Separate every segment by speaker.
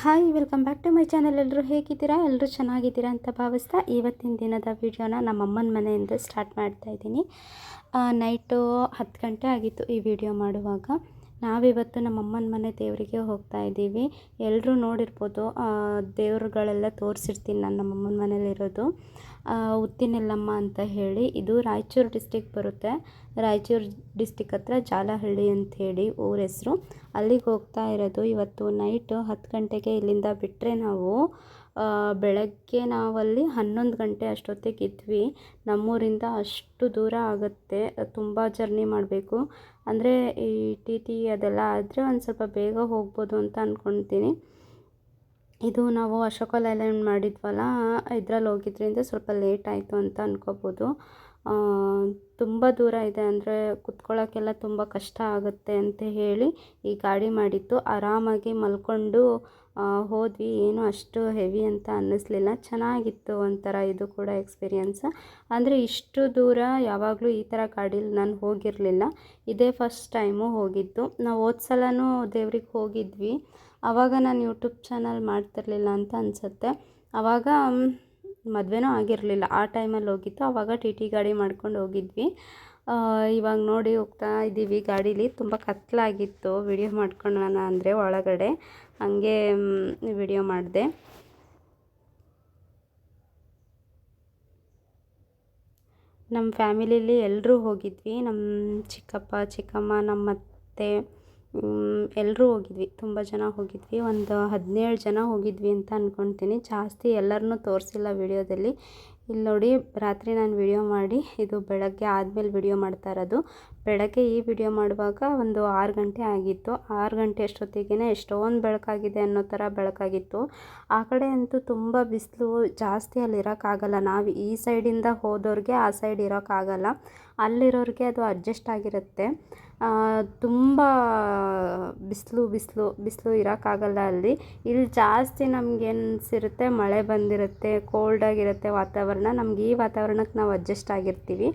Speaker 1: Hi welcome back to my channel ಎಲ್ಲರೂ ಹೇಗಿದ್ದೀರಾ? ಎಲ್ಲರೂ ಚೆನ್ನಾಗಿದ್ದೀರಾ ಅಂತ ಭಾವಿಸ್ತಾ ಇವತ್ತಿನ ದಿನದ ವಿಡಿಯೋನ ನಮ್ಮ ಅಮ್ಮನ ಮನೆಯಿಂದ ಸ್ಟಾರ್ಟ್ ಮಾಡ್ತಾ ಇದ್ದೀನಿ. ನೈಟು ಹತ್ತು ಗಂಟೆ ಆಗಿತ್ತು ಈ ವಿಡಿಯೋ ಮಾಡುವಾಗ. ನಾವಿವತ್ತು ನಮ್ಮ ಅಮ್ಮನ ಮನೆ ದೇವರಿಗೆ ಹೋಗ್ತಾ ಇದ್ದೀವಿ. ಎಲ್ಲರೂ ನೋಡಿರ್ಬೋದು ದೇವರುಗಳೆಲ್ಲ ತೋರಿಸಿರ್ತೀನಿ ನಾನು ನಮ್ಮ ಅಮ್ಮನ ಮನೇಲಿರೋದು. ಉತ್ತಿನೆಲ್ಲಮ್ಮ ಅಂತ ಹೇಳಿ ಇದು ರಾಯಚೂರು ಡಿಸ್ಟಿಕ್ ಬರುತ್ತೆ. ರಾಯಚೂರು ಡಿಸ್ಟಿಕ್ ಹತ್ರ ಜಾಲಹಳ್ಳಿ ಹೇಳಿ ಊರ ಹೆಸರು. ಅಲ್ಲಿಗೆ ಹೋಗ್ತಾ ಇರೋದು ಇವತ್ತು ನೈಟು ಹತ್ತು ಗಂಟೆಗೆ ಇಲ್ಲಿಂದ ಬಿಟ್ಟರೆ ನಾವು ಬೆಳಗ್ಗೆ ನಾವಲ್ಲಿ ಹನ್ನೊಂದು ಗಂಟೆ ಅಷ್ಟೊತ್ತಿಗೆ ಇದ್ವಿ. ನಮ್ಮೂರಿಂದ ಅಷ್ಟು ದೂರ ಆಗುತ್ತೆ, ತುಂಬ ಜರ್ನಿ ಮಾಡಬೇಕು. ಅಂದರೆ ಈ ಟಿ ಟಿ ಅದೆಲ್ಲ ಆದರೆ ಒಂದು ಸ್ವಲ್ಪ ಬೇಗ ಹೋಗ್ಬೋದು ಅಂತ ಅಂದ್ಕೊಳ್ತೀನಿ ಇದು ನಾವು ಅಶೋಕ ಲೈಲ್ಯಾಂಡ್ ಮಾಡಿದ್ವಲ್ಲ, ಇದರಲ್ಲಿ ಹೋಗಿದ್ದರಿಂದ ಸ್ವಲ್ಪ ಲೇಟ್ ಆಯಿತು ಅಂತ ಅಂದ್ಕೋಬೋದು ತುಂಬ ದೂರ ಇದೆ ಅಂದರೆ ಕುತ್ಕೊಳ್ಳೋಕ್ಕೆಲ್ಲ ತುಂಬ ಕಷ್ಟ ಆಗುತ್ತೆ ಅಂತ ಹೇಳಿ ಈ ಗಾಡಿ ಮಾಡಿದ್ದು. ಆರಾಮಾಗಿ ಮಲ್ಕೊಂಡು ಹೋದ್ವಿ, ಏನು ಅಷ್ಟು ಹೆವಿ ಅಂತ ಅನ್ನಿಸ್ಲಿಲ್ಲ. ಚೆನ್ನಾಗಿತ್ತು ಒಂಥರ ಇದು ಕೂಡ ಎಕ್ಸ್ಪೀರಿಯನ್ಸ್. ಅಂದರೆ ಇಷ್ಟು ದೂರ ಯಾವಾಗಲೂ ಈ ಥರ ಗಾಡೀಲಿ ನಾನು ಹೋಗಿರಲಿಲ್ಲ. ಇದೇ ಫಸ್ಟ್ ಟೈಮು ಹೋಗಿದ್ದು. ನಾವು ಹೋದ ಸಲನೂ ದೇವ್ರಿಗೆ ಹೋಗಿದ್ವಿ. ಆವಾಗ ನಾನು ಯೂಟ್ಯೂಬ್ ಚಾನಲ್ ಮಾಡ್ತಿರ್ಲಿಲ್ಲ ಅಂತ ಅನಿಸುತ್ತೆ. ಆವಾಗ ಮದುವೆನೂ ಆಗಿರಲಿಲ್ಲ. ಆ ಟೈಮಲ್ಲಿ ಹೋಗಿತ್ತು. ಆವಾಗ ಟಿ ಟಿ ಗಾಡಿ ಮಾಡ್ಕೊಂಡು ಹೋಗಿದ್ವಿ. ಇವಾಗ ನೋಡಿ ಹೋಗ್ತಾ ಇದ್ದೀವಿ ಗಾಡೀಲಿ ತುಂಬ ಕತ್ಲಾಗಿತ್ತು. ವಿಡಿಯೋ ಮಾಡ್ಕೊಳ್ಳೋಣ ಅಂದರೆ ಒಳಗಡೆ. ಹಂಗೆ ವಿಡಿಯೋ ಮಾಡಿದೆ. ನಮ್ಮ ಫ್ಯಾಮಿಲಿಲಿ ಎಲ್ಲರೂ ಹೋಗಿದ್ವಿ. ನಮ್ಮ ಚಿಕ್ಕಪ್ಪ, ಚಿಕ್ಕಮ್ಮ ನಮ್ಮ ಅತ್ತೆ ಎಲ್ಲರೂ ಹೋಗಿದ್ವಿ. ತುಂಬ ಜನ ಹೋಗಿದ್ವಿ. ಒಂದು ಹದಿನೇಳು ಜನ ಹೋಗಿದ್ವಿ ಅಂತ ಅಂದ್ಕೊಳ್ತೀನಿ ಜಾಸ್ತಿ ಎಲ್ಲರನ್ನೂ ತೋರಿಸಿಲ್ಲ ವಿಡಿಯೋದಲ್ಲಿ. ಇಲ್ಲಿ ನೋಡಿ, ರಾತ್ರಿ ನಾನು ವಿಡಿಯೋ ಮಾಡಿ, ಇದು ಬೆಳಗ್ಗೆ ಆದಮೇಲೆ ವಿಡಿಯೋ ಮಾಡ್ತಾ ಇರೋದು. ಬೆಳಗ್ಗೆ ಈ ವಿಡಿಯೋ ಮಾಡುವಾಗ ಒಂದು ಆರು ಗಂಟೆ ಆಗಿತ್ತು. ಆರು ಗಂಟೆ ಅಷ್ಟೊತ್ತಿಗೆ ಎಷ್ಟೊಂದು ಬೆಳಕಾಗಿದೆ ಅನ್ನೋ ಥರ ಬೆಳಕಾಗಿತ್ತು. ಆ ಕಡೆ ಅಂತೂ ತುಂಬ ಬಿಸಿಲು ಜಾಸ್ತಿ ಅಲ್ಲಿ ಇರೋಕ್ಕಾಗಲ್ಲ. ನಾವು ಈ ಸೈಡಿಂದ ಹೋದವ್ರಿಗೆ ಆ ಸೈಡ್ ಇರೋಕ್ಕಾಗಲ್ಲ. ಅಲ್ಲಿರೋರಿಗೆ ಅದು ಅಡ್ಜಸ್ಟ್ ಆಗಿರುತ್ತೆ. ತುಂಬ ಬಿಸಿಲು ಬಿಸಿಲು ಬಿಸಿಲು ಇರೋಕ್ಕಾಗಲ್ಲ ಅಲ್ಲಿ. ಇಲ್ಲಿ ಜಾಸ್ತಿ ನಮ್ಗೆ ಅನಿಸಿರುತ್ತೆ ಮಳೆ ಬಂದಿರುತ್ತೆ ಕೋಲ್ಡಾಗಿರುತ್ತೆ ವಾತಾವರಣ, ನಮ್ಗೆ ಈ ವಾತಾವರಣಕ್ಕೆ ನಾವು ಅಡ್ಜಸ್ಟ್ ಆಗಿರ್ತೀವಿ.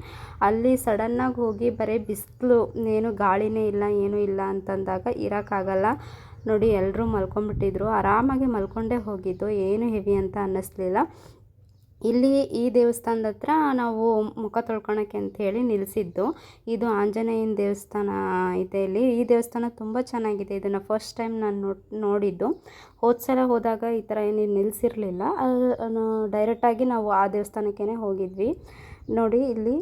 Speaker 1: ಅಲ್ಲಿ ಸಡನ್ನಾಗಿ ಹೋಗಿ ಬರೀ ಬಿಸಿಲು, ಏನು ಗಾಳಿನೇ ಇಲ್ಲ, ಏನೂ ಇಲ್ಲ ಅಂತಂದಾಗ ಇರೋಕ್ಕಾಗಲ್ಲ. ನೋಡಿ ಎಲ್ಲರೂ ಮಲ್ಕೊಂಡ್ಬಿಟ್ಟಿದ್ರು. ಆರಾಮಾಗಿ ಮಲ್ಕೊಂಡೇ ಹೋಗಿದ್ದು. ಏನು ಹೆವಿ ಅಂತ ಅನ್ನಿಸ್ಲಿಲ್ಲ. ಇಲ್ಲಿ ಈ ದೇವಸ್ಥಾನದ ಹತ್ರ ನಾವು ಮುಖ ತೊಳ್ಕೊಳಕ್ಕೆ ಹೇಳಿ ನಿಲ್ಲಿಸಿದ್ದು ಇದು ಆಂಜನೇಯನ ದೇವಸ್ಥಾನ ಇದೆ ಇಲ್ಲಿ. ಈ ದೇವಸ್ಥಾನ ತುಂಬ ಚೆನ್ನಾಗಿದೆ. ಇದನ್ನು ಫಸ್ಟ್ ಟೈಮ್ ನಾನು ನೋಡಿ, ನೋಡಿದ್ದು. ಹೋದ ಸಲ ಹೋದಾಗ ಈ ಥರ ಏನು ನಿಲ್ಲಿಸಿರಲಿಲ್ಲ ಡೈರೆಕ್ಟಾಗಿ ನಾವು ಆ ದೇವಸ್ಥಾನಕ್ಕೇ ಹೋಗಿದ್ವಿ. ನೋಡಿ ಇಲ್ಲಿ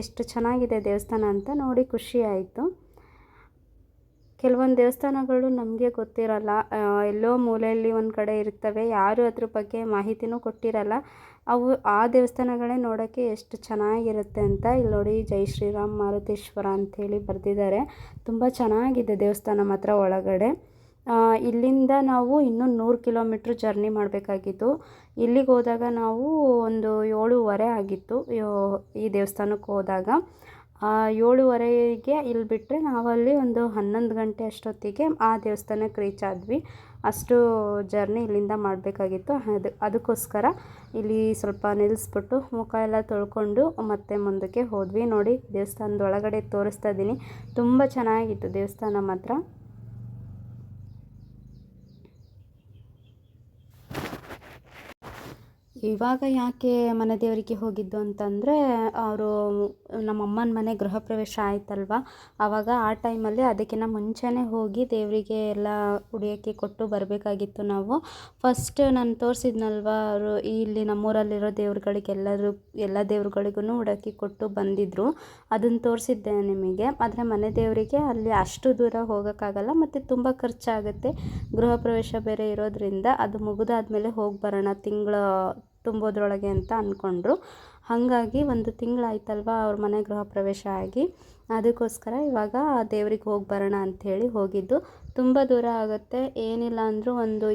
Speaker 1: ಎಷ್ಟು ಚೆನ್ನಾಗಿದೆ ದೇವಸ್ಥಾನ ಅಂತ ನೋಡಿ ಖುಷಿ ಆಯಿತು. ಕೆಲವೊಂದು ದೇವಸ್ಥಾನಗಳು ನಮಗೆ ಗೊತ್ತಿರಲ್ಲ. ಎಲ್ಲೋ ಮೂಲೆಯಲ್ಲಿ ಒಂದು ಕಡೆ ಇರ್ತವೆ. ಯಾರು ಅದ್ರ ಬಗ್ಗೆ ಮಾಹಿತಿನೂ ಕೊಟ್ಟಿರಲ್ಲ. ಅವು ಆ ದೇವಸ್ಥಾನಗಳೇ ನೋಡೋಕ್ಕೆ ಎಷ್ಟು ಚೆನ್ನಾಗಿರುತ್ತೆ ಅಂತ ಇಲ್ಲಿ ನೋಡಿ ಜೈ ಶ್ರೀರಾಮ್ ಮಾರುತೇಶ್ವರ ಅಂಥೇಳಿ ಬರೆದಿದ್ದಾರೆ. ತುಂಬ ಚೆನ್ನಾಗಿದೆ ದೇವಸ್ಥಾನ ಮಾತ್ರ ಒಳಗಡೆ. ಇಲ್ಲಿಂದ ನಾವು ಇನ್ನೂ ನೂರು ಕಿಲೋಮೀಟ್ರ್ ಜರ್ನಿ ಮಾಡಬೇಕಾಗಿತ್ತು. ಇಲ್ಲಿಗೆ ಹೋದಾಗ ನಾವು ಒಂದು ಏಳುವರೆ ಆಗಿತ್ತು ಈ ದೇವಸ್ಥಾನಕ್ಕೆ ಹೋದಾಗ. ಏಳುವರೆಗೆ ಇಲ್ಲಿ ಬಿಟ್ಟರೆ ನಾವಲ್ಲಿ ಒಂದು ಹನ್ನೊಂದು ಗಂಟೆ ಅಷ್ಟೊತ್ತಿಗೆ ಆ ದೇವಸ್ಥಾನಕ್ಕೆ ರೀಚ್ ಆದ್ವಿ. ಅಷ್ಟು ಜರ್ನಿ ಇಲ್ಲಿಂದ ಮಾಡಬೇಕಾಗಿತ್ತು. ಅದು, ಅದಕ್ಕೋಸ್ಕರ ಇಲ್ಲಿ ಸ್ವಲ್ಪ ನಿಲ್ಲಿಸ್ಬಿಟ್ಟು ಮುಖ ಎಲ್ಲ ತೊಳ್ಕೊಂಡು ಮತ್ತೆ ಮುಂದಕ್ಕೆ ಹೋದ್ವಿ. ನೋಡಿ ದೇವಸ್ಥಾನದ ಒಳಗಡೆ ತೋರಿಸ್ತಾ ಇದ್ದೀನಿ. ತುಂಬ ಚೆನ್ನಾಗಿತ್ತು ದೇವಸ್ಥಾನ ಮಾತ್ರ. ಇವಾಗ ಯಾಕೆ ಮನೆ ದೇವರಿಗೆ ಹೋಗಿದ್ದು ಅಂತಂದರೆ, ಅವರು ನಮ್ಮ ಅಮ್ಮನ ಮನೆ ಗೃಹ ಪ್ರವೇಶ ಆಯ್ತಲ್ವ? ಆವಾಗ ಆ ಟೈಮಲ್ಲಿ ಅದಕ್ಕಿಂತ ಮುಂಚೆನೇ ಹೋಗಿ ದೇವರಿಗೆ ಎಲ್ಲ ಉಡಿಯೋಕ್ಕೆ ಕೊಟ್ಟು ಬರಬೇಕಾಗಿತ್ತು ನಾವು. ಫಸ್ಟ್ ನಾನು ತೋರಿಸಿದ್ನಲ್ವ, ಅವರು ಇಲ್ಲಿ ನಮ್ಮೂರಲ್ಲಿರೋ ದೇವ್ರುಗಳಿಗೆಲ್ಲರೂ, ಎಲ್ಲ ದೇವ್ರುಗಳಿಗೂ ಉಡೋಕ್ಕೆ ಕೊಟ್ಟು ಬಂದಿದ್ದರು ಅದನ್ನು ತೋರಿಸಿದ್ದೆ ನಿಮಗೆ. ಆದರೆ ಮನೆ ದೇವರಿಗೆ ಅಲ್ಲಿ ಅಷ್ಟು ದೂರ ಹೋಗೋಕ್ಕಾಗಲ್ಲ, ಮತ್ತು ತುಂಬ ಖರ್ಚಾಗುತ್ತೆ. ಗೃಹ ಪ್ರವೇಶ ಬೇರೆ ಇರೋದ್ರಿಂದ ಅದು ಮುಗಿದಾದ್ಮೇಲೆ ಹೋಗಿ ಬರೋಣ ತಿಂಗಳ ತುಂಬೋದ್ರೊಳಗೆ ಅಂತ ಅಂದ್ಕೊಂಡ್ರು ಹಾಗಾಗಿ ಒಂದು ತಿಂಗಳಾಯ್ತಲ್ವ ಅವ್ರ ಮನೆ ಗೃಹ ಪ್ರವೇಶ ಆಗಿ. ಅದಕ್ಕೋಸ್ಕರ ಇವಾಗ ದೇವ್ರಿಗೆ ಹೋಗಿ ಬರೋಣ ಅಂಥೇಳಿ ಹೋಗಿದ್ದು. ತುಂಬ ದೂರ ಆಗುತ್ತೆ. ಏನಿಲ್ಲ ಅಂದರೂ ಒಂದು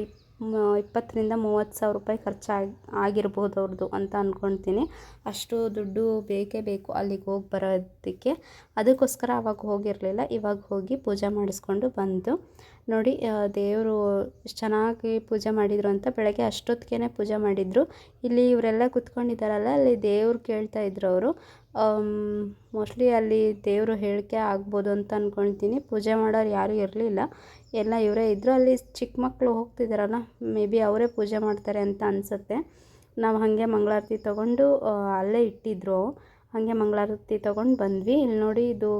Speaker 1: ಇಪ್ಪತ್ತರಿಂದ ಮೂವತ್ತು ಸಾವಿರ ರೂಪಾಯಿ ಖರ್ಚಾಗಿ, ಆಗಿರ್ಬೋದು ಅವ್ರದ್ದು ಅಂತ ಅಂದ್ಕೊಳ್ತೀನಿ ಅಷ್ಟು ದುಡ್ಡು ಬೇಕೇ ಬೇಕು ಅಲ್ಲಿಗೆ ಹೋಗಿ ಬರೋದಕ್ಕೆ. ಅದಕ್ಕೋಸ್ಕರ ಅವಾಗ ಹೋಗಿರಲಿಲ್ಲ, ಇವಾಗ ಹೋಗಿ ಪೂಜೆ ಮಾಡಿಸ್ಕೊಂಡು ಬಂದು. ನೋಡಿ ದೇವರು ಚೆನ್ನಾಗಿ ಪೂಜೆ ಮಾಡಿದರು ಅಂತ ಬೆಳಗ್ಗೆ ಅಷ್ಟೊತ್ತಿಗೆ ಪೂಜೆ ಮಾಡಿದರು. ಇಲ್ಲಿ ಇವರೆಲ್ಲ ಕುತ್ಕೊಂಡಿದ್ದಾರಲ್ಲ, ಅಲ್ಲಿ ದೇವ್ರು ಕೇಳ್ತಾ ಇದ್ರು ಅವರು. ಮೋಸ್ಟ್ಲಿ ಅಲ್ಲಿ ದೇವರು ಹೇಳಿಕೆ ಆಗ್ಬೋದು ಅಂತ ಅಂದ್ಕೊಳ್ತೀನಿ ಪೂಜೆ ಮಾಡೋರು ಯಾರೂ ಇರಲಿಲ್ಲ. ಎಲ್ಲ ಇವರೇ ಇದ್ದರು ಅಲ್ಲಿ ಚಿಕ್ಕ ಮಕ್ಕಳು ಹೋಗ್ತಿದ್ದಾರಲ್ಲ ಮೇ ಬಿ ಅವರೇ ಪೂಜೆ ಮಾಡ್ತಾರೆ ಅಂತ ಅನಿಸುತ್ತೆ. ನಾವು ಹಾಗೆ ಮಂಗಳಾರತಿ ತೊಗೊಂಡು ಅಲ್ಲೇ ಇಟ್ಟಿದ್ರು. ಹಾಗೆ ಮಂಗಳಾರತಿ ತೊಗೊಂಡು ಬಂದ್ವಿ. ಇಲ್ಲಿ ನೋಡಿ ಇದು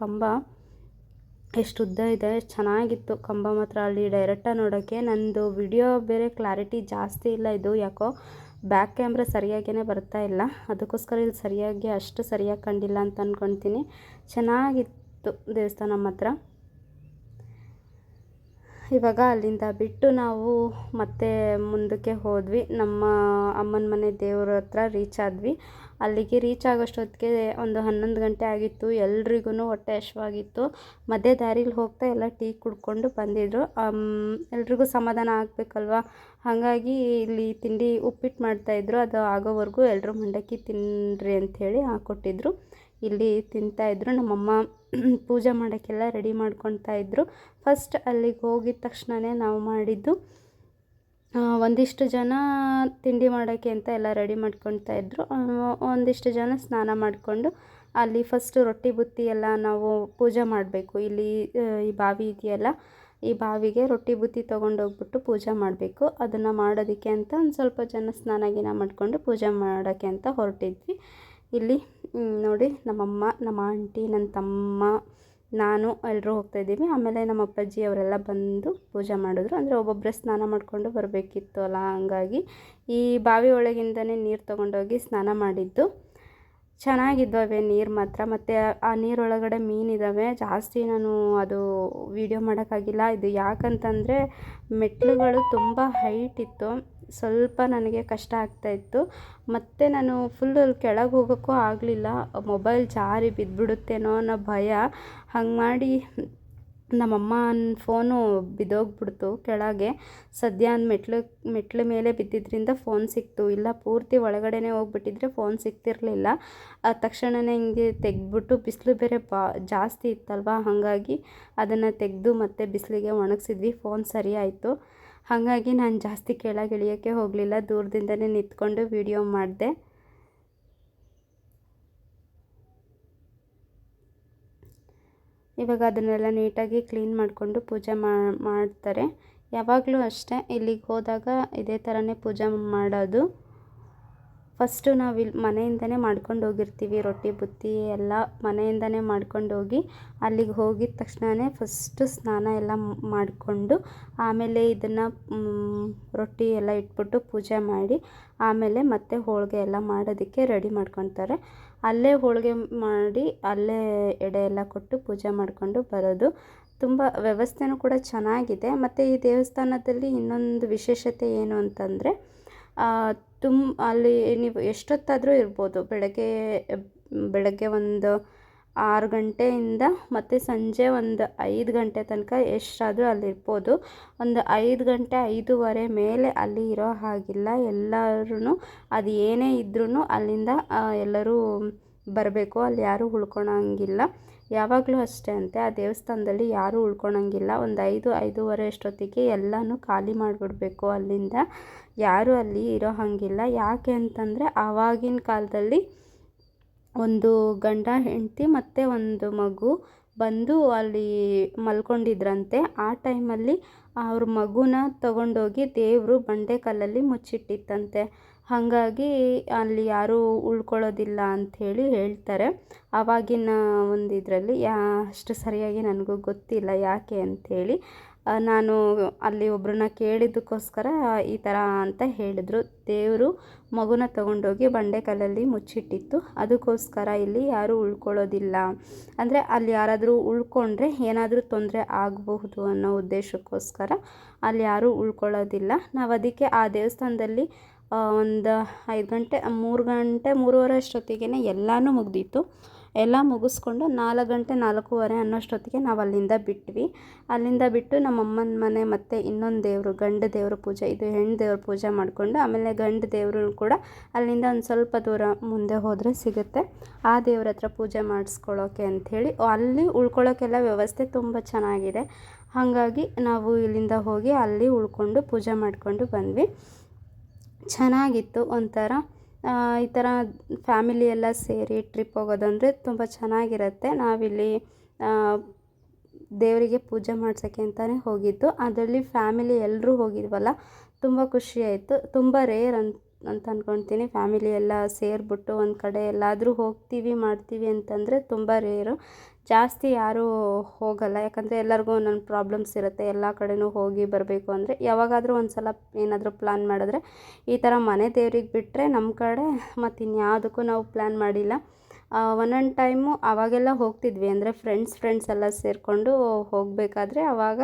Speaker 1: ಕಂಬ. ಎಷ್ಟು ಉದ್ದ ಇದೆ ಚೆನ್ನಾಗಿತ್ತು ಕಂಬ ಮಾತ್ರ ಅಲ್ಲಿ ಡೈರೆಕ್ಟಾಗಿ ನೋಡೋಕ್ಕೆ ನಂದು ವಿಡಿಯೋ ಬೇರೆ ಕ್ಲಾರಿಟಿ ಜಾಸ್ತಿ ಇಲ್ಲ ಇದು ಯಾಕೋ. ಬ್ಯಾಕ್ ಕ್ಯಾಮ್ರ ಸರಿಯಾಗೇ ಬರ್ತಾ ಇಲ್ಲ. ಅದಕ್ಕೋಸ್ಕರ ಇಲ್ಲಿ ಸರಿಯಾಗಿ ಅಷ್ಟು ಸರಿಯಾಗಿ ಕಂಡಿಲ್ಲ ಅಂತ ಅಂದ್ಕೊಳ್ತೀನಿ ಚೆನ್ನಾಗಿತ್ತು ದೇವಸ್ಥಾನ ಮಾತ್ರ. ಇವಾಗ ಅಲ್ಲಿಂದ ಬಿಟ್ಟು ನಾವು ಮತ್ತೆ ಮುಂದಕ್ಕೆ ಹೋದ್ವಿ. ನಮ್ಮ ಅಮ್ಮನ ಮನೆ ದೇವ್ರ ಹತ್ರ ರೀಚ್ ಆದ್ವಿ. ಅಲ್ಲಿಗೆ ರೀಚ್ ಆಗೋಷ್ಟೊತ್ತಿಗೆ ಒಂದು ಹನ್ನೊಂದು ಗಂಟೆ ಆಗಿತ್ತು. ಎಲ್ರಿಗೂ ಹೊಟ್ಟೆ ಹಶ್ವಾಗಿತ್ತು ಮಧ್ಯೆ ದಾರಿಲಿ ಹೋಗ್ತಾ ಎಲ್ಲ ಟೀ ಕುಡ್ಕೊಂಡು ಬಂದಿದ್ದರು ಎಲ್ರಿಗೂ ಸಮಾಧಾನ ಆಗಬೇಕಲ್ವ? ಹಾಗಾಗಿ ಇಲ್ಲಿ ತಿಂಡಿ ಉಪ್ಪಿಟ್ಟು ಮಾಡ್ತಾಯಿದ್ರು ಅದು ಆಗೋವರೆಗೂ ಎಲ್ಲರೂ ಮಂಡಕ್ಕಿ ತಿನ್ನಿರಿ ಅಂಥೇಳಿ ಹಾಕ್ಕೊಟ್ಟಿದ್ರು ಇಲ್ಲಿ ತಿಂತಾಯಿದ್ರು ನಮ್ಮಮ್ಮ ಪೂಜೆ ಮಾಡೋಕ್ಕೆಲ್ಲ ರೆಡಿ ಮಾಡ್ಕೊತಾ ಇದ್ದರು ಫಸ್ಟ್ ಅಲ್ಲಿಗೆ ಹೋಗಿದ ತಕ್ಷಣವೇ ನಾವು ಮಾಡಿದ್ದು ಒಂದಿಷ್ಟು ಜನ ತಿಂಡಿ ಮಾಡೋಕ್ಕೆ ಅಂತ ಎಲ್ಲ ರೆಡಿ ಮಾಡ್ಕೊತಾ ಇದ್ದರು ಒಂದಿಷ್ಟು ಜನ ಸ್ನಾನ ಮಾಡಿಕೊಂಡು ಅಲ್ಲಿ ಫಸ್ಟು ರೊಟ್ಟಿ, ಬುತ್ತಿ ಎಲ್ಲ ನಾವು ಪೂಜೆ ಮಾಡಬೇಕು. ಇಲ್ಲಿ ಈ ಬಾವಿ ಇದೆಯಲ್ಲ, ಈ ಬಾವಿಗೆ ರೊಟ್ಟಿ, ಬುತ್ತಿ ತೊಗೊಂಡೋಗ್ಬಿಟ್ಟು ಪೂಜೆ ಮಾಡಬೇಕು. ಅದನ್ನು ಮಾಡೋದಕ್ಕೆ ಅಂತ ಒಂದು ಸ್ವಲ್ಪ ಜನ ಸ್ನಾನ ಗಿನ ಮಾಡಿಕೊಂಡು ಪೂಜೆ ಮಾಡೋಕ್ಕೆ ಅಂತ ಹೊರಟಿದ್ವಿ. ಇಲ್ಲಿ ನೋಡಿ, ನಮ್ಮಮ್ಮ, ನಮ್ಮ ಆಂಟಿ ನನ್ನ ತಮ್ಮ ನಾನು ಎಲ್ಲರೂ ಹೋಗ್ತಾಯಿದ್ದೀವಿ ಆಮೇಲೆ ನಮ್ಮ ಅಪ್ಪಾಜಿ ಅವರೆಲ್ಲ ಬಂದು ಪೂಜೆ ಮಾಡಿದ್ರು. ಅಂದರೆ ಒಬ್ಬೊಬ್ಬರೇ ಸ್ನಾನ ಮಾಡಿಕೊಂಡು ಬರಬೇಕಿತ್ತು ಅಲ್ಲ, ಹಂಗಾಗಿ. ಈ ಬಾವಿ ಒಳಗಿಂದನೇ ನೀರು ತೊಗೊಂಡೋಗಿ ಸ್ನಾನ ಮಾಡಿದ್ದು. ಚೆನ್ನಾಗಿದ್ದಾವೆ ನೀರು ಮಾತ್ರ. ಮತ್ತು ಆ ನೀರೊಳಗಡೆ ಮೀನಿದ್ದಾವೆ ಜಾಸ್ತಿ ನಾನು ಅದು ವೀಡಿಯೋ ಮಾಡೋಕ್ಕಾಗಿಲ್ಲ. ಇದು ಯಾಕಂತಂದರೆ ಮೆಟ್ಲುಗಳು ತುಂಬ ಹೈಟ್ ಇತ್ತು. ಸ್ವಲ್ಪ ನನಗೆ ಕಷ್ಟ ಆಗ್ತಾಯಿತ್ತು ಮತ್ತು ನಾನು ಫುಲ್ ಕೆಳಗೆ ಹೋಗೋಕ್ಕೂ ಆಗಲಿಲ್ಲ. ಮೊಬೈಲ್ ಜಾರಿ ಬಿದ್ದುಬಿಡುತ್ತೇನೋ ಅನ್ನೋ ಭಯ. ಹಂಗೆ ಮಾಡಿ ನಮ್ಮಮ್ಮನ ಫೋನು ಬಿದ್ದೋಗ್ಬಿಡ್ತು ಕೆಳಗೆ. ಸದ್ಯ ಮೆಟ್ಲು, ಮೆಟ್ಲ ಮೇಲೆ ಬಿದ್ದಿದ್ದರಿಂದ ಫೋನ್ ಸಿಕ್ತು. ಇಲ್ಲ, ಪೂರ್ತಿ ಒಳಗಡೆನೇ ಹೋಗ್ಬಿಟ್ಟಿದ್ರೆ ಫೋನ್ ಸಿಗ್ತಿರಲಿಲ್ಲ. ತಕ್ಷಣವೇ ಹಿಂಗೆ ತೆಗೆದ್ಬಿಟ್ಟು ಬಿಸಿಲು ಬೇರೆ ಬಾ, ಜಾಸ್ತಿ ಇತ್ತಲ್ವ? ಹಾಗಾಗಿ ಅದನ್ನು ತೆಗೆದು ಮತ್ತೆ ಬಿಸಿಲಿಗೆ ಒಣಗಿಸಿದ್ವಿ. ಫೋನ್ ಸರಿ ಆಯಿತು. ಹಾಗಾಗಿ ನಾನು ಜಾಸ್ತಿ ಕೆಳಗಿಳಿಯೋಕ್ಕೆ ಹೋಗಲಿಲ್ಲ, ದೂರದಿಂದನೇ ನಿಂತ್ಕೊಂಡು ವಿಡಿಯೋ ಮಾಡಿದೆ. ಇವಾಗ ಅದನ್ನೆಲ್ಲ ನೀಟಾಗಿ ಕ್ಲೀನ್ ಮಾಡಿಕೊಂಡು ಪೂಜೆ ಮಾಡ್ತಾರೆ. ಯಾವಾಗಲೂ ಅಷ್ಟೇ, ಇಲ್ಲಿಗೆ ಹೋದಾಗ ಇದೇ ಥರನೇ ಪೂಜೆ ಮಾಡೋದು. ಫಸ್ಟು ನಾವು ಇಲ್ಲಿ ಮನೆಯಿಂದನೇ ಮಾಡ್ಕೊಂಡು ಹೋಗಿರ್ತೀವಿ, ರೊಟ್ಟಿ, ಬುತ್ತಿ ಎಲ್ಲ ಮನೆಯಿಂದನೇ ಮಾಡ್ಕೊಂಡು ಹೋಗಿ ಅಲ್ಲಿಗೆ ಹೋಗಿದ ತಕ್ಷಣವೇ ಫಸ್ಟು ಸ್ನಾನ ಎಲ್ಲ ಮಾಡಿಕೊಂಡು ಆಮೇಲೆ ಇದನ್ನು ರೊಟ್ಟಿ ಎಲ್ಲ ಇಟ್ಬಿಟ್ಟು ಪೂಜೆ ಮಾಡಿ ಆಮೇಲೆ ಮತ್ತೆ ಹೋಳಿಗೆ ಎಲ್ಲ ಮಾಡೋದಕ್ಕೆ ರೆಡಿ ಮಾಡ್ಕೊತಾರೆ. ಅಲ್ಲೇ ಹೋಳಿಗೆ ಮಾಡಿ ಅಲ್ಲೇ ಎಡೆ ಎಲ್ಲ ಕೊಟ್ಟು ಪೂಜೆ ಮಾಡಿಕೊಂಡು ಬರೋದು ತುಂಬ ವ್ಯವಸ್ಥೆನೂ ಕೂಡ ಚೆನ್ನಾಗಿದೆ. ಮತ್ತು ಈ ದೇವಸ್ಥಾನದಲ್ಲಿ ಇನ್ನೊಂದು ವಿಶೇಷತೆ ಏನು ಅಂತಂದರೆ ತುಂಬ ಅಲ್ಲಿ ನೀವು ಎಷ್ಟೊತ್ತಾದರೂ ಇರ್ಬೋದು. ಬೆಳಗ್ಗೆ ಬೆಳಗ್ಗೆ ಒಂದು ಆರು ಗಂಟೆಯಿಂದ ಮತ್ತು ಸಂಜೆ ಒಂದು ಐದು ಗಂಟೆ ತನಕ ಎಷ್ಟಾದರೂ ಅಲ್ಲಿ ಇರ್ಬೋದು. ಒಂದು ಐದು ಗಂಟೆ ಐದೂವರೆ ಮೇಲೆ ಅಲ್ಲಿ ಇರೋ ಹಾಗಿಲ್ಲ. ಎಲ್ಲರೂ ಅದು ಏನೇ ಇದ್ರೂ ಅಲ್ಲಿಂದ ಎಲ್ಲರೂ ಬರಬೇಕು. ಅಲ್ಲಿ ಯಾರೂ ಉಳ್ಕೊಳಂಗಿಲ್ಲ. ಯಾವಾಗಲೂ ಅಷ್ಟೇ ಅಂತೆ. ಆ ದೇವಸ್ಥಾನದಲ್ಲಿ ಯಾರೂ ಉಳ್ಕೊಳಂಗಿಲ್ಲ. ಒಂದು ಐದು, ಐದೂವರೆ ಅಷ್ಟೊತ್ತಿಗೆ ಎಲ್ಲನೂ ಖಾಲಿ ಮಾಡಿಬಿಡ್ಬೇಕು ಅಲ್ಲಿಂದ. ಯಾರೂ ಅಲ್ಲಿ ಇರೋ ಹಾಗಿಲ್ಲ. ಯಾಕೆ ಅಂತಂದರೆ ಆವಾಗಿನ ಕಾಲದಲ್ಲಿ ಒಂದು ಗಂಡ, ಹೆಂಡತಿ ಮತ್ತು ಒಂದು ಮಗು ಬಂದು ಅಲ್ಲಿ ಮಲ್ಕೊಂಡಿದ್ರಂತೆ. ಆ ಟೈಮಲ್ಲಿ ಅವ್ರ ಮಗುನ ತಗೊಂಡೋಗಿ ದೇವರು ಬಂಡೆಕಲ್ಲಲ್ಲಿ ಮುಚ್ಚಿಟ್ಟಿತ್ತಂತೆ. ಹಾಗಾಗಿ ಅಲ್ಲಿ ಯಾರೂ ಉಳ್ಕೊಳ್ಳೋದಿಲ್ಲ ಅಂಥೇಳಿ ಹೇಳ್ತಾರೆ. ಆವಾಗಿನ ಒಂದು ಇದರಲ್ಲಿ ಯಾ, ಅಷ್ಟು ಸರಿಯಾಗಿ ನನಗೂ ಗೊತ್ತಿಲ್ಲ ಯಾಕೆ ಅಂಥೇಳಿ. ನಾನು ಅಲ್ಲಿ ಒಬ್ಬರನ್ನ ಕೇಳಿದ್ದಕ್ಕೋಸ್ಕರ ಈ ಥರ ಅಂತ ಹೇಳಿದ್ರು. ದೇವರು ಮಗುನ ತಗೊಂಡೋಗಿ ಬಂಡೆಕಲ್ಲಲ್ಲಿ ಮುಚ್ಚಿಟ್ಟಿತ್ತು. ಅದಕ್ಕೋಸ್ಕರ ಇಲ್ಲಿ ಯಾರೂ ಉಳ್ಕೊಳ್ಳೋದಿಲ್ಲ. ಅಂದರೆ ಅಲ್ಲಿ ಯಾರಾದರೂ ಉಳ್ಕೊಂಡ್ರೆ ಏನಾದರೂ ತೊಂದರೆ ಆಗಬಹುದು ಅನ್ನೋ ಉದ್ದೇಶಕ್ಕೋಸ್ಕರ ಅಲ್ಲಿ ಯಾರೂ ಉಳ್ಕೊಳ್ಳೋದಿಲ್ಲ. ನಾವು ಅದಕ್ಕೆ ಆ ದೇವಸ್ಥಾನದಲ್ಲಿ ಒಂದು ಐದು ಗಂಟೆ, ಮೂರು ಗಂಟೆ, ಮೂರುವರೆ ಅಷ್ಟೊತ್ತಿಗೆ ಎಲ್ಲನೂ ಮುಗ್ದಿತ್ತು. ಎಲ್ಲ ಮುಗಿಸ್ಕೊಂಡು ನಾಲ್ಕು ಗಂಟೆ, ನಾಲ್ಕೂವರೆ ಅನ್ನೋಷ್ಟೊತ್ತಿಗೆ ನಾವು ಅಲ್ಲಿಂದ ಬಿಟ್ವಿ. ಅಲ್ಲಿಂದ ಬಿಟ್ಟು ನಮ್ಮ ಅಮ್ಮನ ಮನೆ ಮತ್ತು ಇನ್ನೊಂದು ದೇವರು, ಗಂಡು ದೇವ್ರ ಪೂಜೆ, ಇದು ಹೆಣ್ಣು ದೇವ್ರ ಪೂಜೆ ಮಾಡಿಕೊಂಡು ಆಮೇಲೆ ಗಂಡು ದೇವರು ಕೂಡ ಅಲ್ಲಿಂದ ಒಂದು ಸ್ವಲ್ಪ ದೂರ ಮುಂದೆ ಹೋದರೆ ಸಿಗುತ್ತೆ. ಆ ದೇವ್ರ ಹತ್ರ ಪೂಜೆ ಮಾಡಿಸ್ಕೊಳ್ಳೋಕೆ ಅಂಥೇಳಿ ಅಲ್ಲಿ ಉಳ್ಕೊಳ್ಳೋಕ್ಕೆಲ್ಲ ವ್ಯವಸ್ಥೆ ತುಂಬ ಚೆನ್ನಾಗಿದೆ. ಹಾಗಾಗಿ ನಾವು ಇಲ್ಲಿಂದ ಹೋಗಿ ಅಲ್ಲಿ ಉಳ್ಕೊಂಡು ಪೂಜೆ ಮಾಡಿಕೊಂಡು ಬಂದ್ವಿ. ಚೆನ್ನಾಗಿತ್ತು ಒಂಥರ. ಈ ಥರ ಫ್ಯಾಮಿಲಿ ಎಲ್ಲ ಸೇರಿ ಟ್ರಿಪ್ ಹೋಗೋದಂದರೆ ತುಂಬ ಚೆನ್ನಾಗಿರತ್ತೆ. ನಾವಿಲ್ಲಿ ದೇವರಿಗೆ ಪೂಜೆ ಮಾಡ್ಸೋಕ್ಕೆ ಅಂತಲೇ ಹೋಗಿದ್ದು. ಅದರಲ್ಲಿ ಫ್ಯಾಮಿಲಿ ಎಲ್ಲರೂ ಹೋಗಿದ್ವಲ್ಲ, ತುಂಬ ಖುಷಿಯಾಯಿತು ತುಂಬ ರೇರ್ ಅಂತ ಅಂತ ಅಂದ್ಕೊಳ್ತೀನಿ ಫ್ಯಾಮಿಲಿ ಎಲ್ಲ ಸೇರಿಬಿಟ್ಟು ಒಂದು ಕಡೆ ಎಲ್ಲಾದರೂ ಹೋಗ್ತೀವಿ, ಮಾಡ್ತೀವಿ ಅಂತಂದರೆ ತುಂಬ ರೇರು ಜಾಸ್ತಿ ಯಾರೂ ಹೋಗಲ್ಲ. ಯಾಕಂದರೆ ಎಲ್ಲರಿಗೂ ಒಂದೊಂದು ಪ್ರಾಬ್ಲಮ್ಸ್ ಇರುತ್ತೆ. ಎಲ್ಲ ಕಡೆನೂ ಹೋಗಿ ಬರಬೇಕು ಅಂದರೆ ಯಾವಾಗಾದರೂ ಒಂದು ಸಲ ಏನಾದರೂ ಪ್ಲ್ಯಾನ್ ಮಾಡಿದ್ರೆ ಈ ಥರ ಮನೆ ದೇವ್ರಿಗೆ ಬಿಟ್ಟರೆ ನಮ್ಮ ಕಡೆ ಮತ್ತು ಇನ್ಯಾವುದಕ್ಕೂ ನಾವು ಪ್ಲ್ಯಾನ್ ಮಾಡಿಲ್ಲ. ಒಂದೊಂದು ಟೈಮು ಆವಾಗೆಲ್ಲ ಹೋಗ್ತಿದ್ವಿ. ಅಂದರೆ ಫ್ರೆಂಡ್ಸ್ ಫ್ರೆಂಡ್ಸ್ ಎಲ್ಲ ಸೇರಿಕೊಂಡು ಹೋಗಬೇಕಾದ್ರೆ ಆವಾಗ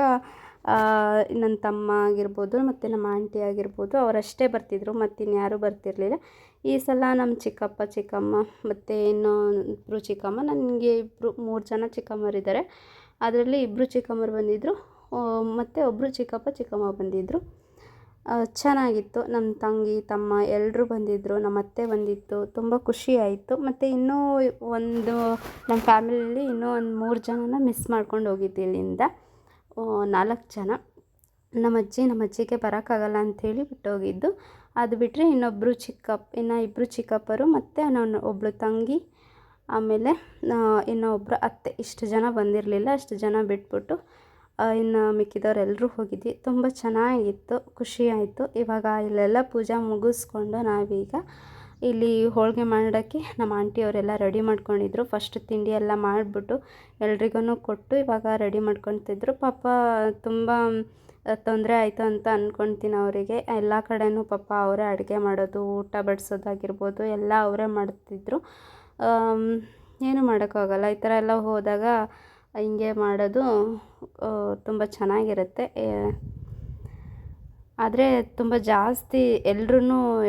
Speaker 1: ನನ್ನ ತಮ್ಮ ಆಗಿರ್ಬೋದು ಮತ್ತು ನಮ್ಮ ಆಂಟಿ ಆಗಿರ್ಬೋದು ಅವರಷ್ಟೇ ಬರ್ತಿದ್ರು. ಮತ್ತು ಇನ್ಯಾರೂ ಬರ್ತಿರಲಿಲ್ಲ. ಈ ಸಲ ನಮ್ಮ ಚಿಕ್ಕಪ್ಪ, ಚಿಕ್ಕಮ್ಮ ಮತ್ತು ಇನ್ನೂ ಇಬ್ಬರು ಚಿಕ್ಕಮ್ಮ, ನನಗೆ ಇಬ್ಬರು ಮೂರು ಜನ ಚಿಕ್ಕಮ್ಮರಿದ್ದಾರೆ ಅದರಲ್ಲಿ ಇಬ್ಬರು ಚಿಕ್ಕಮ್ಮರು ಬಂದಿದ್ದರು ಮತ್ತು ಒಬ್ಬರು ಚಿಕ್ಕಪ್ಪ, ಚಿಕ್ಕಮ್ಮ ಬಂದಿದ್ದರು ಚೆನ್ನಾಗಿತ್ತು. ನಮ್ಮ ತಂಗಿ, ತಮ್ಮ ಎಲ್ಲರೂ ಬಂದಿದ್ದರು ನಮ್ಮ ಅತ್ತೆ ಬಂದಿತ್ತು. ತುಂಬ ಖುಷಿ ಆಯಿತು. ಮತ್ತು ಇನ್ನೂ ಒಂದು, ನಮ್ಮ ಫ್ಯಾಮಿಲಿಯಲ್ಲಿ ಇನ್ನೂ ಒಂದು ಮೂರು ಜನನ ಮಿಸ್ ಮಾಡ್ಕೊಂಡು ಹೋಗಿದ್ದು ಇಲ್ಲಿಂದ. ನಾಲ್ಕು ಜನ. ನಮ್ಮ ಅಜ್ಜಿ ನಮ್ಮ ಅಜ್ಜಿಗೆ ಬರೋಕ್ಕಾಗಲ್ಲ ಅಂಥೇಳಿ ಬಿಟ್ಟೋಗಿದ್ದು. ಅದು ಬಿಟ್ಟರೆ ಇನ್ನೊಬ್ಬರು ಚಿಕ್ಕಪ್ಪ ಇನ್ನು ಇಬ್ಬರು ಚಿಕ್ಕಪ್ಪರು ಮತ್ತು ನಾನು ಒಬ್ಬಳು ತಂಗಿ, ಆಮೇಲೆ ಇನ್ನೊಬ್ಬರು ಅತ್ತೆ. ಇಷ್ಟು ಜನ ಬಂದಿರಲಿಲ್ಲ, ಅಷ್ಟು ಜನ ಬಿಟ್ಬಿಟ್ಟು ಇನ್ನು ಮಿಕ್ಕಿದವರೆಲ್ಲರೂ ಹೋಗಿದ್ವಿ. ತುಂಬ ಚೆನ್ನಾಗಿತ್ತು, ಖುಷಿ ಆಯಿತು. ಇವಾಗ ಇಲ್ಲೆಲ್ಲ ಪೂಜೆ ಮುಗಿಸ್ಕೊಂಡು ನಾವೀಗ ಇಲ್ಲಿ ಹೋಳಿಗೆ ಮಾಡೋಕ್ಕೆ ನಮ್ಮ ಆಂಟಿಯವರೆಲ್ಲ ರೆಡಿ ಮಾಡ್ಕೊಂಡಿದ್ರು. ಫಸ್ಟ್ ತಿಂಡಿ ಎಲ್ಲ ಮಾಡಿಬಿಟ್ಟು ಎಲ್ರಿಗೂ ಕೊಟ್ಟು ಇವಾಗ ರೆಡಿ ಮಾಡ್ಕೊತಿದ್ರು. ಪಾಪ ತುಂಬ ತೊಂದರೆ ಆಯಿತು ಅಂತ ಅಂದ್ಕೊಳ್ತೀನಿ ಅವರಿಗೆ. ಎಲ್ಲ ಕಡೆಯೂ ಪಾಪ ಅವರೇ ಅಡುಗೆ ಮಾಡೋದು, ಊಟ ಬಡಿಸೋದಾಗಿರ್ಬೋದು, ಎಲ್ಲ ಅವರೇ ಮಾಡ್ತಿದ್ರು. ಏನು ಮಾಡೋಕ್ಕಾಗಲ್ಲ. ಈ ಥರ ಎಲ್ಲ ಹೋದಾಗ ಹಿಂಗೆ ಮಾಡೋದು ತುಂಬ ಚೆನ್ನಾಗಿರುತ್ತೆ. ಆದರೆ ತುಂಬ ಜಾಸ್ತಿ ಎಲ್ರೂ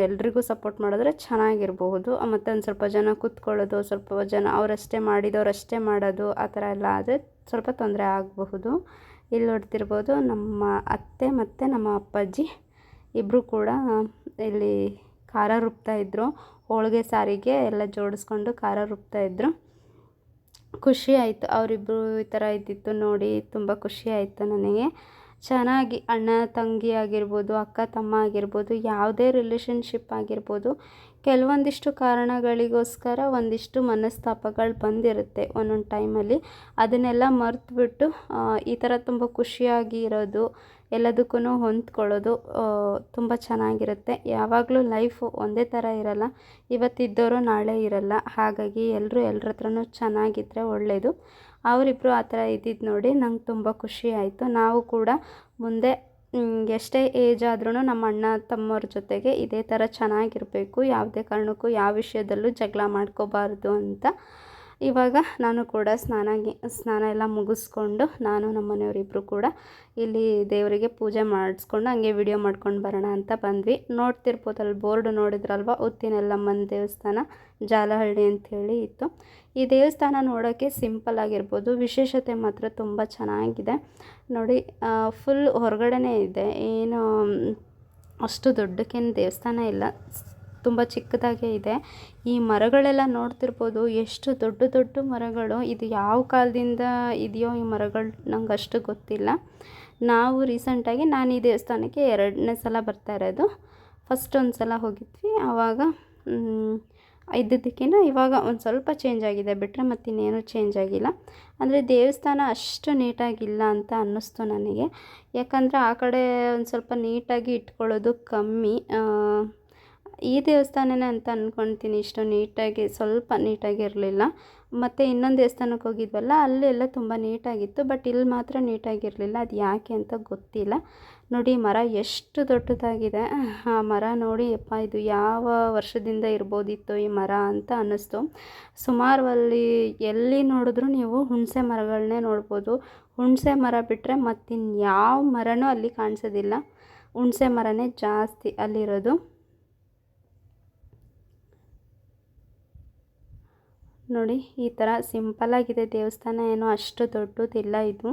Speaker 1: ಎಲ್ರಿಗೂ ಸಪೋರ್ಟ್ ಮಾಡಿದ್ರೆ ಚೆನ್ನಾಗಿರಬಹುದು. ಮತ್ತು ಒಂದು ಸ್ವಲ್ಪ ಜನ ಕೂತ್ಕೊಳ್ಳೋದು, ಸ್ವಲ್ಪ ಜನ ಅವರಷ್ಟೇ ಮಾಡಿದವರಷ್ಟೇ ಮಾಡೋದು, ಆ ಥರ ಎಲ್ಲ ಆದರೆ ಸ್ವಲ್ಪ ತೊಂದರೆ ಆಗಬಹುದು. ಇಲ್ಲಿ ನೋಡ್ತಿರ್ಬೋದು, ನಮ್ಮ ಅತ್ತೆ ಮತ್ತು ನಮ್ಮ ಅಪ್ಪಾಜಿ ಇಬ್ಬರು ಕೂಡ ಇಲ್ಲಿ ಖಾರ ರುಬ್ತಾಯಿದ್ರು ಹೋಳಿಗೆ ಸಾರಿಗೆ ಎಲ್ಲ ಜೋಡಿಸ್ಕೊಂಡು ಖಾರ ರುಬ್ತಾಯಿದ್ರು ಖುಷಿ ಆಯಿತು. ಅವರಿಬ್ಬರು ಈ ಥರ ಇದ್ದಿತ್ತು ನೋಡಿ ತುಂಬ ಖುಷಿ ಆಯಿತು ನನಗೆ. ಚೆನ್ನಾಗಿ ಅಣ್ಣ ತಂಗಿ ಆಗಿರ್ಬೋದು, ಅಕ್ಕ ತಮ್ಮ ಆಗಿರ್ಬೋದು, ಯಾವುದೇ ರಿಲೇಷನ್ಶಿಪ್ ಆಗಿರ್ಬೋದು ಕೆಲವೊಂದಿಷ್ಟು ಕಾರಣಗಳಿಗೋಸ್ಕರ ಒಂದಿಷ್ಟು ಮನಸ್ತಾಪಗಳು ಬಂದಿರುತ್ತೆ ಒಂದೊಂದು ಟೈಮಲ್ಲಿ. ಅದನ್ನೆಲ್ಲ ಮರೆತುಬಿಟ್ಟು ಈ ಥರ ತುಂಬ ಖುಷಿಯಾಗಿ ಇರೋದು, ಎಲ್ಲದಕ್ಕೂ ಹೊಂದ್ಕೊಳ್ಳೋದು ತುಂಬ ಚೆನ್ನಾಗಿರುತ್ತೆ. ಯಾವಾಗಲೂ ಲೈಫು ಒಂದೇ ಥರ ಇರಲ್ಲ ಇವತ್ತಿದ್ದವರು ನಾಳೆ ಇರಲ್ಲ. ಹಾಗಾಗಿ ಎಲ್ಲರೂ ಎಲ್ಲರ ಹತ್ರನೂ ಚೆನ್ನಾಗಿದ್ದರೆ ಒಳ್ಳೆಯದು ಅವರಿಬ್ಬರು ಆ ಥರ ಇದ್ದಿದ್ದು ನೋಡಿ ನಂಗೆ ತುಂಬ ಖುಷಿ ಆಯಿತು. ನಾವು ಕೂಡ ಮುಂದೆ ಎಷ್ಟೇ ಏಜ್ ಆದ್ರೂ ನಮ್ಮ ಅಣ್ಣ ತಮ್ಮವ್ರ ಜೊತೆಗೆ ಇದೇ ಥರ ಚೆನ್ನಾಗಿರಬೇಕು, ಯಾವುದೇ ಕಾರಣಕ್ಕೂ ಯಾವ ವಿಷಯದಲ್ಲೂ ಜಗಳ ಮಾಡ್ಕೋಬಾರ್ದು ಅಂತ. ಇವಾಗ ನಾನು ಕೂಡ ಸ್ನಾನ ಸ್ನಾನ ಎಲ್ಲ ಮುಗಿಸ್ಕೊಂಡು ನಾನು ನಮ್ಮ ಮನೆಯವರಿಬ್ಬರು ಕೂಡ ಇಲ್ಲಿ ದೇವರಿಗೆ ಪೂಜೆ ಮಾಡಿಸ್ಕೊಂಡು ಹಂಗೆ ವಿಡಿಯೋ ಮಾಡ್ಕೊಂಡು ಬರೋಣ ಅಂತ ಬಂದ್ವಿ. ನೋಡ್ತಿರ್ಬೋದಲ್ಲಿ ಬೋರ್ಡ್ ನೋಡಿದ್ರಲ್ವ, ಉತ್ತಿನೆಲ್ಲಮ್ಮನ ದೇವಸ್ಥಾನ, ಜಾಲಹಳ್ಳಿ ಅಂಥೇಳಿ ಇತ್ತು. ಈ ದೇವಸ್ಥಾನ ನೋಡೋಕ್ಕೆ ಸಿಂಪಲ್ ಆಗಿರ್ಬೋದು. ವಿಶೇಷತೆ ಮಾತ್ರ ತುಂಬ ಚೆನ್ನಾಗಿದೆ. ನೋಡಿ ಫುಲ್ ಹೊರಗಡೆನೇ ಇದೆ. ಏನು, ಅಷ್ಟು ದೊಡ್ಡಕ್ಕೇನು ದೇವಸ್ಥಾನ ಇಲ್ಲ. ತುಂಬ ಚಿಕ್ಕದಾಗೇ ಇದೆ. ಈ ಮರಗಳೆಲ್ಲ ನೋಡ್ತಿರ್ಬೋದು. ಎಷ್ಟು ದೊಡ್ಡ ದೊಡ್ಡ ಮರಗಳು. ಇದು ಯಾವ ಕಾಲದಿಂದ ಇದೆಯೋ ಈ ಮರಗಳು ನಂಗೆ ಅಷ್ಟು ಗೊತ್ತಿಲ್ಲ. ನಾವು ರೀಸೆಂಟಾಗಿ ನಾನು ಈ ದೇವಸ್ಥಾನಕ್ಕೆ ಎರಡನೇ ಸಲ ಬರ್ತಾ ಇರೋದು. ಫಸ್ಟ್ ಒಂದು ಸಲ ಹೋಗಿದ್ವಿ. ಆವಾಗ ಇದ್ದಿದ್ದಕ್ಕಿಂತ ಇವಾಗ ಒಂದು ಸ್ವಲ್ಪ ಚೇಂಜ್ ಆಗಿದೆ ಬಿಟ್ಟರೆ ಮತ್ತಿನ್ನೇನು ಚೇಂಜ್ ಆಗಿಲ್ಲ. ಅಂದರೆ ದೇವಸ್ಥಾನ ಅಷ್ಟು ನೀಟಾಗಿಲ್ಲ ಅಂತ ಅನ್ನಿಸ್ತು ನನಗೆ. ಯಾಕಂದರೆ ಆ ಕಡೆ ಒಂದು ಸ್ವಲ್ಪ ನೀಟಾಗಿ ಇಟ್ಕೊಳ್ಳೋದು ಕಮ್ಮಿ. ಈ ದೇವಸ್ಥಾನನೇ ಅಂತ ಅಂದ್ಕೊಳ್ತೀನಿ ಇಷ್ಟು ನೀಟಾಗಿ, ಸ್ವಲ್ಪ ನೀಟಾಗಿರಲಿಲ್ಲ. ಮತ್ತು ಇನ್ನೊಂದು ದೇವಸ್ಥಾನಕ್ಕೆ ಹೋಗಿದ್ವಲ್ಲ, ಅಲ್ಲೆಲ್ಲ ತುಂಬ ನೀಟಾಗಿತ್ತು, ಬಟ್ ಇಲ್ಲಿ ಮಾತ್ರ ನೀಟಾಗಿರಲಿಲ್ಲ. ಅದು ಯಾಕೆ ಅಂತ ಗೊತ್ತಿಲ್ಲ. ನೋಡಿ, ಮರ ಎಷ್ಟು ದೊಡ್ಡದಾಗಿದೆ. ಆ ಮರ ನೋಡಿ ಅಪ್ಪ ಇದು ಯಾವ ವರ್ಷದಿಂದ ಇರ್ಬೋದಿತ್ತು ಈ ಮರ ಅಂತ ಅನ್ನಿಸ್ತು. ಸುಮಾರು ಅಲ್ಲಿ ಎಲ್ಲಿ ನೋಡಿದ್ರೂ ನೀವು ಹುಣಸೆ ಮರಗಳನ್ನೇ ನೋಡ್ಬೋದು. ಹುಣಸೆ ಮರ ಬಿಟ್ಟರೆ ಮತ್ತಿನ್ಯಾವ ಮರನೂ ಅಲ್ಲಿ ಕಾಣಿಸೋದಿಲ್ಲ. ಹುಣಸೆ ಮರನೇ ಜಾಸ್ತಿ ಅಲ್ಲಿರೋದು. ನೋಡಿ, ಈ ಥರ ಸಿಂಪಲ್ಲಾಗಿದೆ ದೇವಸ್ಥಾನ. ಏನೋ ಅಷ್ಟು ದೊಡ್ಡದಿಲ್ಲ ಇದು.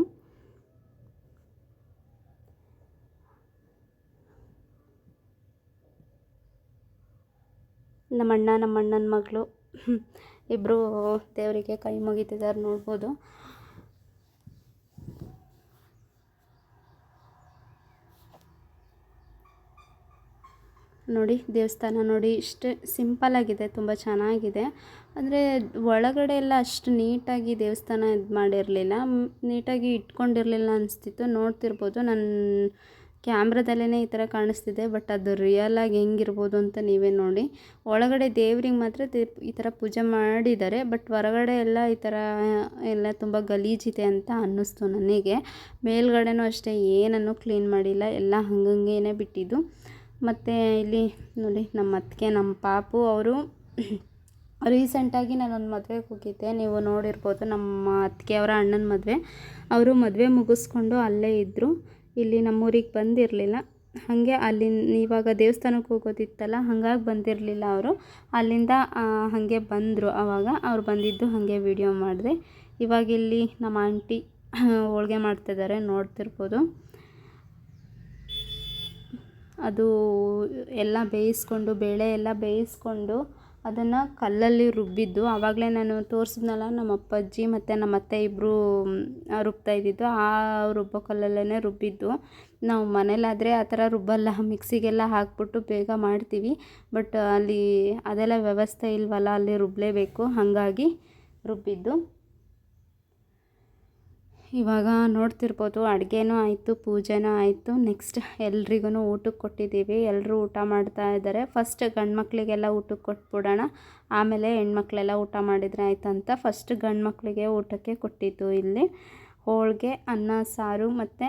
Speaker 1: ನಮ್ಮಣ್ಣ ನಮ್ಮ ಅಣ್ಣನ ಮಗಳು ಇಬ್ಬರು ದೇವರಿಗೆ ಕೈ ಮುಗಿತಿದ್ದಾರೆ ನೋಡ್ಬೋದು. ನೋಡಿ, ದೇವಸ್ಥಾನ ನೋಡಿ, ಇಷ್ಟು ಸಿಂಪಲ್ಲಾಗಿದೆ ತುಂಬ ಚೆನ್ನಾಗಿದೆ. ಅಂದರೆ ಒಳಗಡೆ ಎಲ್ಲ ಅಷ್ಟು ನೀಟಾಗಿ ದೇವಸ್ಥಾನ ಇದು ಮಾಡಿರಲಿಲ್ಲ. ನೀಟಾಗಿ ಇಟ್ಕೊಂಡಿರಲಿಲ್ಲ ಅನಿಸ್ತಿತ್ತು. ನೋಡ್ತಿರ್ಬೋದು. ನನ್ನ ಕ್ಯಾಮ್ರಾದಲ್ಲೇ ಈ ಥರ ಕಾಣಿಸ್ತಿದೆ, ಬಟ್ ಅದು ರಿಯಲಾಗಿ ಹೆಂಗಿರ್ಬೋದು ಅಂತ ನೀವೇ ನೋಡಿ. ಒಳಗಡೆ ದೇವ್ರಿಗೆ ಮಾತ್ರ ಈ ಥರ ಪೂಜೆ ಮಾಡಿದ್ದಾರೆ, ಬಟ್ ಹೊರಗಡೆ ಎಲ್ಲ ಈ ಥರ, ಎಲ್ಲ ತುಂಬ ಗಲೀಜಿದೆ ಅಂತ ಅನ್ನಿಸ್ತು ನನಗೆ. ಮೇಲ್ಗಡೆನೂ ಅಷ್ಟೇ, ಏನನ್ನು ಕ್ಲೀನ್ ಮಾಡಿಲ್ಲ, ಎಲ್ಲ ಹಂಗಂಗೇನೆ ಬಿಟ್ಟಿದ್ದು. ಮತ್ತು ಇಲ್ಲಿ ನೋಡಿ, ನಮ್ಮ ಅತ್ತಿಗೆ, ನಮ್ಮ ಪಾಪು ಅವರು ರೀಸೆಂಟಾಗಿ ನಾನೊಂದು ಮದುವೆಗೆ ಹೋಗಿದ್ದೆ ನೀವು ನೋಡಿರ್ಬೋದು ನಮ್ಮ ಅತ್ತಿಗೆ ಅವರ ಅಣ್ಣನ ಮದುವೆ. ಅವರು ಮದುವೆ ಮುಗಿಸ್ಕೊಂಡು ಅಲ್ಲೇ ಇದ್ದರು ಇಲ್ಲಿ ನಮ್ಮೂರಿಗೆ ಬಂದಿರಲಿಲ್ಲ. ಹಾಗೆ ಅಲ್ಲಿ ಇವಾಗ ದೇವಸ್ಥಾನಕ್ಕೆ ಹೋಗೋದಿತ್ತಲ್ಲ, ಹಾಗಾಗಿ ಬಂದಿರಲಿಲ್ಲ ಅವರು. ಅಲ್ಲಿಂದ ಹಾಗೆ ಬಂದರು. ಆವಾಗ ಅವ್ರು ಬಂದಿದ್ದು ಹಾಗೆ ವಿಡಿಯೋ ಮಾಡಿದೆ. ಇವಾಗ ಇಲ್ಲಿ ನಮ್ಮ ಆಂಟಿ ಹೋಳಿಗೆ ಮಾಡ್ತಿದ್ದಾರೆ ನೋಡ್ತಿರ್ಬೋದು. ಅದು ಎಲ್ಲ ಬೇಯಿಸ್ಕೊಂಡು, ಬೇಳೆ ಎಲ್ಲ ಬೇಯಿಸ್ಕೊಂಡು ಅದನ್ನು ಕಲ್ಲಲ್ಲಿ ರುಬ್ಬಿದ್ದು ಆವಾಗಲೇ ನಾನು ತೋರಿಸಿದ್ನಲ್ಲ ನಮ್ಮ ಅಪ್ಪಾಜಿ ಮತ್ತು ನಮ್ಮ ಅತ್ತೆ ಇಬ್ಬರು ರುಬ್ತಾ ಇದ್ದಿದ್ದು, ಆ ರುಬ್ಬೋ ಕಲ್ಲಲ್ಲೇ ರುಬ್ಬಿದ್ದು. ನಾವು ಮನೇಲಾದರೆ ಆ ಥರ ರುಬ್ಬಲ್ಲ, ಮಿಕ್ಸಿಗೆಲ್ಲ ಹಾಕ್ಬಿಟ್ಟು ಬೇಗ ಮಾಡ್ತೀವಿ. ಬಟ್ ಅಲ್ಲಿ ಅದೆಲ್ಲ ವ್ಯವಸ್ಥೆ ಇಲ್ವಲ್ಲ, ಅಲ್ಲಿ ರುಬ್ಬಲೇಬೇಕು ಹಾಗಾಗಿ ರುಬ್ಬಿದ್ದು. ಇವಾಗ ನೋಡ್ತಿರ್ಬೋದು, ಅಡುಗೆನೂ ಆಯಿತು, ಪೂಜೆನೂ ಆಯಿತು. ನೆಕ್ಸ್ಟ್ ಎಲ್ರಿಗೂ ಊಟಕ್ಕೆ ಕೊಟ್ಟಿದ್ದೀವಿ. ಎಲ್ಲರೂ ಊಟ ಮಾಡ್ತಾ ಇದ್ದಾರೆ. ಫಸ್ಟ್ ಗಂಡು ಮಕ್ಕಳಿಗೆಲ್ಲ ಊಟಕ್ಕೆ ಕೊಟ್ಬಿಡೋಣ. ಆಮೇಲೆ ಹೆಣ್ಮಕ್ಳೆಲ್ಲ ಊಟ ಮಾಡಿದರೆ ಆಯ್ತಂತ. ಫಸ್ಟ್ ಗಂಡು ಮಕ್ಕಳಿಗೆ ಊಟಕ್ಕೆ ಕೊಟ್ಟಿದ್ದು ಇಲ್ಲಿ. ಹೋಳಿಗೆ, ಅನ್ನ, ಸಾರು ಮತ್ತು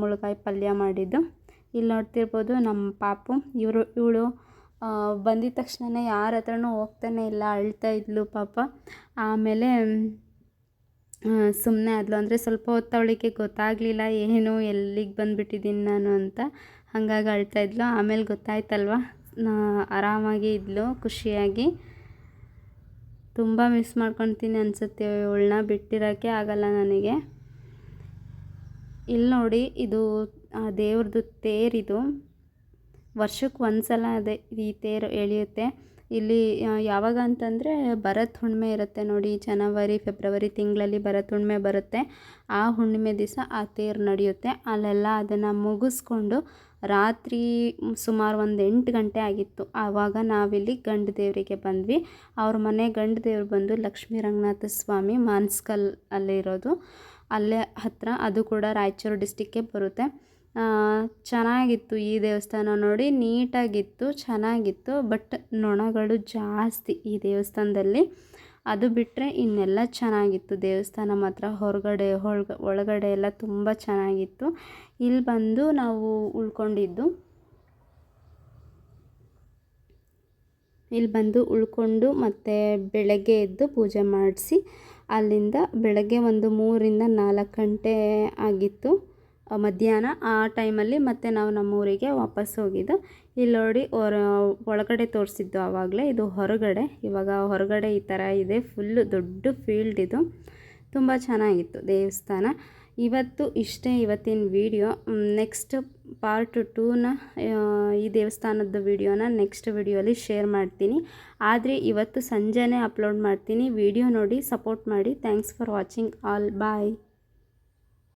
Speaker 1: ಮುಳುಗಾಯಿ ಪಲ್ಯ ಮಾಡಿದ್ದು. ಇಲ್ಲಿ ನೋಡ್ತಿರ್ಬೋದು ನಮ್ಮ ಪಾಪು. ಇವರು, ಇವಳು ಬಂದಿದ ತಕ್ಷಣವೇ ಯಾರ ಹತ್ರನೂ ಹೋಗ್ತಾನೆ ಇಲ್ಲ. ಅಳ್ತಾ ಇದ್ಲು ಪಾಪ. ಆಮೇಲೆ ಸುಮ್ಮನೆ ಆದಳು ಅಂದರೆ ಸ್ವಲ್ಪ ಹೊತ್ತು ಅವಳಿಗೆ ಗೊತ್ತಾಗಲಿಲ್ಲ, ಏನು, ಎಲ್ಲಿಗೆ ಬಂದುಬಿಟ್ಟಿದ್ದೀನಿ ನಾನು ಅಂತ ಹಾಗಾಗಿ ಅಳ್ತಾ ಇದ್ಲು. ಆಮೇಲೆ ಗೊತ್ತಾಯ್ತಲ್ವ? ಆರಾಮಾಗಿ ಇದ್ಲು, ಖುಷಿಯಾಗಿ. ತುಂಬ ಮಿಸ್ ಮಾಡ್ಕೊತೀನಿ ಅನಿಸುತ್ತೆ ಇವಳನ್ನ ಬಿಟ್ಟಿರೋಕ್ಕೆ ಆಗಲ್ಲ ನನಗೆ. ಇಲ್ಲಿ ನೋಡಿ, ಇದು ದೇವ್ರದ್ದು ತೇರಿದು ವರ್ಷಕ್ಕೆ ಒಂದು ಸಲ ಅದೇ ಈ ತೇರು ಎಳೆಯುತ್ತೆ. ಇಲ್ಲಿ ಯಾವಾಗ ಅಂತಂದರೆ ಭರತ್ ಹುಣ್ಣಿಮೆ ಇರುತ್ತೆ ನೋಡಿ, ಜನವರಿ, ಫೆಬ್ರವರಿ ತಿಂಗಳಲ್ಲಿ ಭರತ್ ಹುಣ್ಣಿಮೆ ಬರುತ್ತೆ. ಆ ಹುಣ್ಣಿಮೆ ದಿವಸ ಆ ತೇರು ನಡೆಯುತ್ತೆ. ಅಲ್ಲೆಲ್ಲ ಅದನ್ನು ಮುಗಿಸ್ಕೊಂಡು ರಾತ್ರಿ ಸುಮಾರು ಒಂದು ಎಂಟು ಗಂಟೆ ಆಗಿತ್ತು. ಆವಾಗ ನಾವಿಲ್ಲಿ ಗಂಡು ದೇವರಿಗೆ ಬಂದ್ವಿ. ಅವ್ರ ಮನೆ ಗಂಡು ದೇವ್ರು ಬಂದು ಲಕ್ಷ್ಮೀ ರಂಗನಾಥ ಸ್ವಾಮಿ ಮಾನ್ಸ್ಕಲ್ ಅಲ್ಲಿರೋದು. ಅಲ್ಲೇ ಹತ್ತಿರ ಅದು ಕೂಡ ರಾಯಚೂರು ಡಿಸ್ಟಿಕ್ಕೇ ಬರುತ್ತೆ. ಚೆನ್ನಾಗಿತ್ತು ಈ ದೇವಸ್ಥಾನ ನೋಡಿ, ನೀಟಾಗಿತ್ತು, ಚೆನ್ನಾಗಿತ್ತು, ಬಟ್ ನೊಣಗಳು ಜಾಸ್ತಿ ಈ ದೇವಸ್ಥಾನದಲ್ಲಿ. ಅದು ಬಿಟ್ಟರೆ ಇನ್ನೆಲ್ಲ ಚೆನ್ನಾಗಿತ್ತು. ದೇವಸ್ಥಾನ ಮಾತ್ರ ಹೊರಗಡೆ ಒಳಗ ಒಳಗಡೆ ಎಲ್ಲ ತುಂಬ ಚೆನ್ನಾಗಿತ್ತು. ಇಲ್ಲಿ ಬಂದು ನಾವು ಉಳ್ಕೊಂಡಿದ್ದು, ಇಲ್ಲಿ ಬಂದು ಉಳ್ಕೊಂಡು ಮತ್ತು ಬೆಳಗ್ಗೆ ಎದ್ದು ಪೂಜೆ ಮಾಡಿಸಿ, ಅಲ್ಲಿಂದ ಬೆಳಗ್ಗೆ ಒಂದು ಮೂರಿಂದ ನಾಲ್ಕು ಗಂಟೆ ಆಗಿತ್ತು. ಮಧ್ಯಾಹ್ನ ಆ ಟೈಮಲ್ಲಿ ಮತ್ತೆ ನಾವು ನಮ್ಮೂರಿಗೆ ವಾಪಸ್ ಹೋಗಿದ್ದು. ಇಲ್ಲಿ ನೋಡಿ ಹೊರ ಒಳಗಡೆ ತೋರಿಸಿದ್ದು ಆವಾಗಲೇ ಇದು ಹೊರಗಡೆ. ಇವಾಗ ಹೊರಗಡೆ ಈ ಥರ ಇದೆ. ಫುಲ್ಲು ದೊಡ್ಡ ಫೀಲ್ಡ್ ಇದು. ತುಂಬ ಚೆನ್ನಾಗಿತ್ತು ದೇವಸ್ಥಾನ. ಇವತ್ತು ಇಷ್ಟೇ ಇವತ್ತಿನ ವಿಡಿಯೋ ನೆಕ್ಸ್ಟ್ ಪಾರ್ಟ್ ಟೂನ ಈ ದೇವಸ್ಥಾನದ ವಿಡಿಯೋನ ನೆಕ್ಸ್ಟ್ ವಿಡಿಯೋಲಿ ಶೇರ್ ಮಾಡ್ತೀನಿ. ಆದರೆ ಇವತ್ತು ಸಂಜೆನೇ ಅಪ್ಲೋಡ್ ಮಾಡ್ತೀನಿ. ವಿಡಿಯೋ ನೋಡಿ ಸಪೋರ್ಟ್ ಮಾಡಿ. Thanks for watching all bye